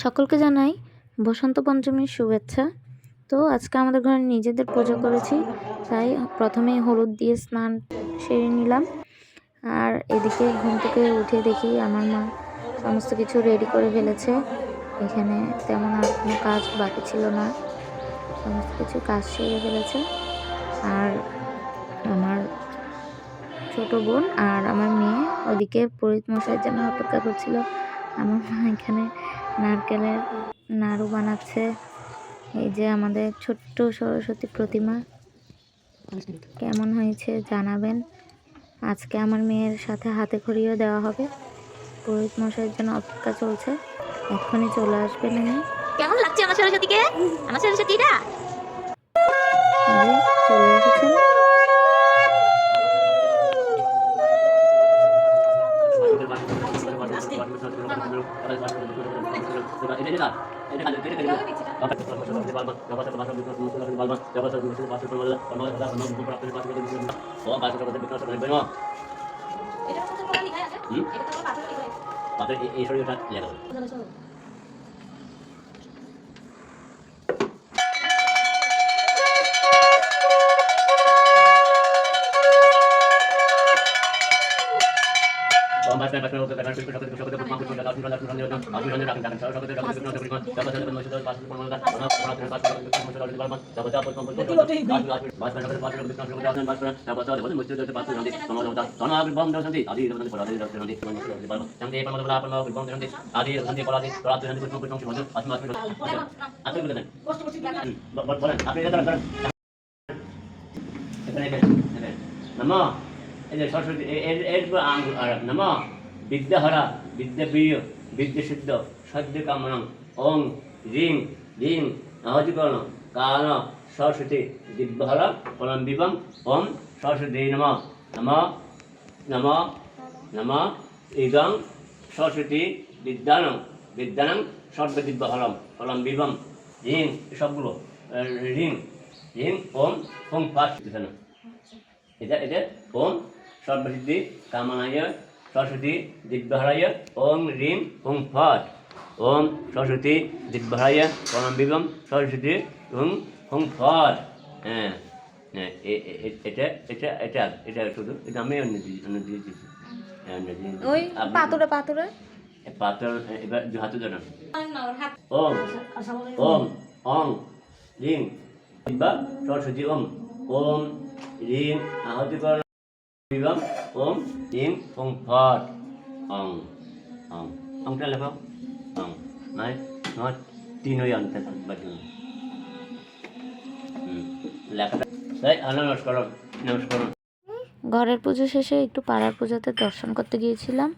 সকলকে জানাই বসন্ত পঞ্চমীর শুভেচ্ছা। তো আজকে আমাদের ঘরে নিজেদের পুজো করেছি, তাই প্রথমে হলুদ দিয়ে স্নান সেরে নিলাম। আর এদিকে ঘুম থেকে উঠে দেখি আমার মা সমস্ত কিছু রেডি করে ফেলেছে। এখানে তেমন আর কোনো কাজ বাকি ছিল না। সমস্ত কিছু কাজ সেরে ফেলেছে। আর আমার ছোট বোন আর আমার মেয়ে, ওদিকে পুরোহিত মশাইয়ের জন্য অপেক্ষা করছিল। আমার মা এখানে নারকেলের নাড়ু বানাচ্ছে। এই যে আমাদের ছোট্ট সরস্বতী প্রতিমা। কেমন হয়েছে জানাবেন। আজকে আমার মেয়ের সাথে হাতে খড়িও দেওয়া হবে। পুরোহিত মশাইয়ের জন্য অপেক্ষা চলছে। এক্ষুনি চলে আসবেন উনি কেমন লাগছে আমার সরস্বতীকে? আমার সরস্বতীটা? চলে এসেছেন এই শরীরটা লেখা নমঃ যে সরস্বতী এর এর পুরো আঙ্গুল আর নমঃ। বিদ্যাহরা, বিদ্যাপ্রিয়, বিদ্যাসিদ্ধ সদ্য কামনং ওং, রিং রিং আহতিকরণ কাল, সরস্বতী, দিব্যহরা ফলম বিবম ওম, সরস্বতী নম। নম নম নম, ইদং, সরস্বতী, বিদ্যানং বিদ্যানং, সর্বদিব্যহরম ফলম বিবম রিং সবগুলো রিং রিং, ওম ওম ফার্স্ট এটা এটা ওম সর্বসিদ্ধি কামনায় সরস্বতী দিব্যহরায় ওম রিম ওম ফট ওম সরস্বতী দিব্যহরায় পরম বিবম সরস্বতী হুম হুম ফট হ্যাঁ এটা এটা এটা এটা শুধু এটা আমি অন্য দিয়ে অন্য দিয়ে দিয়েছি। অন্য দিয়ে দিয়েছি। ওই আপনি- পাতুরে পাতুরে পাথর এবার দু হাতে ধরুন ওম ওম অং রিং দিব্যা সরস্বতী ওম ওম রিং আহতি বিবম ওম ইম ওম ফট অং অং অংটা লেখো অং নয় নয় তিন ওই অংটা বাকি লেখাটা তাই নমস্কার নমস্কার। ঘরের পুজো শেষে একটু পাড়ার পুজোতে দর্শন করতে গিয়েছিলাম।